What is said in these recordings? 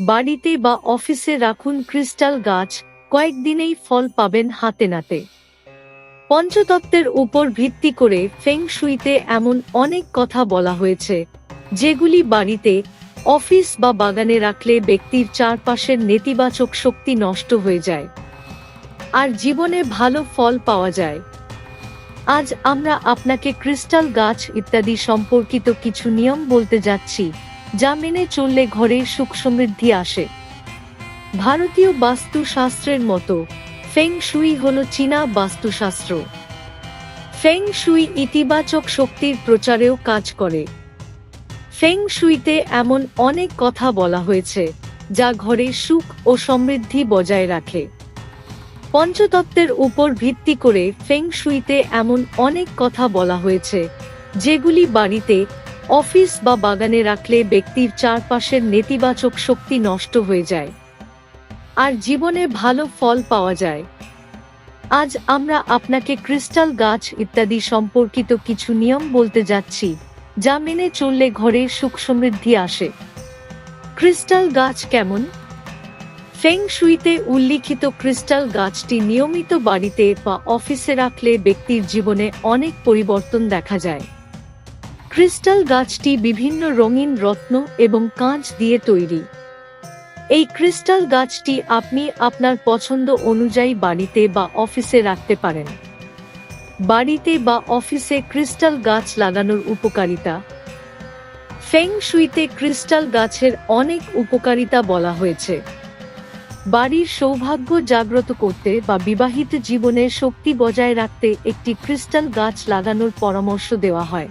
বাড়িতে বা অফিসে রাখুন ক্রিস্টাল গাছ, কয়েকদিনেই ফল পাবেন হাতে নাতে। পঞ্চতত্ত্বের উপর ভিত্তি করে ফেং শুইতে এমন অনেক কথা বলা হয়েছে, যেগুলি বাড়িতে, অফিস বা বাগানে রাখলে ব্যক্তির চারপাশের নেতিবাচক শক্তি নষ্ট হয়ে যায়। আর জীবনে ভালো ফল পাওয়া যায়। আজ আমরা আপনাকে ক্রিস্টাল গাছ ইত্যাদি সম্পর্কিত কিছু নিয়ম বলতে যাচ্ছি। যা চললে ঘরে সুখ সমৃদ্ধি আসে। ভারতীয় বাস্তুশাস্ত্রের মতো, ফেং শুই হল চীনা বাস্তুশাস্ত্র। ফেং শুই ইতিবাচক শক্তির প্রচারেও কাজ করে। ফেং শুইতে এমন অনেক কথা বলা হয়েছে, যা ঘরে সুখ ও সমৃদ্ধি বজায় রাখে। পঞ্চতত্ত্বের উপর ভিত্তি করে ফেং শুইতে এমন অনেক কথা বলা হয়েছে, যেগুলি বাড়িতে অফিস বা বাগানে রাখলে ব্যক্তির চারপাশের নেতিবাচক শক্তি নষ্ট হয়ে যায়। আর জীবনে ভালো ফল পাওয়া যায়। আজ আমরা আপনাকে ক্রিস্টাল গাছ ইত্যাদি সম্পর্কিত কিছু নিয়ম বলতে যাচ্ছি, যা মেনে চললে ঘরে সুখ সমৃদ্ধি আসে। ক্রিস্টাল গাছ কেমন? ফেং শুইতে উল্লিখিত ক্রিস্টাল গাছটি নিয়মিত বাড়িতে বা অফিসে রাখলে ব্যক্তির জীবনে অনেক পরিবর্তন দেখা যায়। ক্রিস্টাল গাছটি বিভিন্ন রঙিন রত্ন এবং কাঁচ দিয়ে তৈরি। এই ক্রিস্টাল গাছটি আপনি আপনার পছন্দ অনুযায়ী বাড়িতে বা অফিসে রাখতে পারেন। বাড়িতে বা অফিসে ক্রিস্টাল গাছ লাগানোর উপকারিতা। ফেং শুইতে ক্রিস্টাল গাছের অনেক উপকারিতা বলা হয়েছে। বাড়ির সৌভাগ্য জাগ্রত করতে বা বিবাহিত জীবনে শক্তি বজায় রাখতে একটি ক্রিস্টাল গাছ লাগানোর পরামর্শ দেওয়া হয়।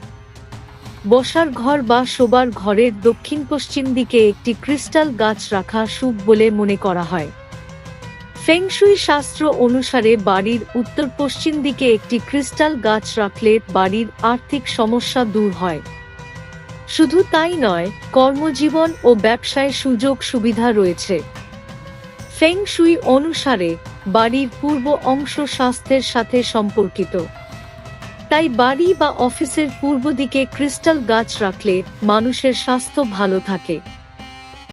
বসার ঘর বা শোবার ঘরের দক্ষিণ পশ্চিম দিকে একটি ক্রিস্টাল গাছ রাখা শুভ বলে মনে করা হয়। ফেংশুই শাস্ত্র অনুসারে বাড়ির উত্তর পশ্চিম দিকে একটি ক্রিস্টাল গাছ রাখলে বাড়ির আর্থিক সমস্যা দূর হয়। শুধু তাই নয়, কর্মজীবন ও ব্যবসায় সুযোগ সুবিধা রয়েছে। ফেংশুই অনুসারে বাড়ির পূর্ব অংশ স্বাস্থ্যের সাথে সম্পর্কিত। তাই বাড়ি বা অফিসের পূর্ব দিকে ক্রিস্টাল গাছ রাখলে মানুষের স্বাস্থ্য ভালো থাকে।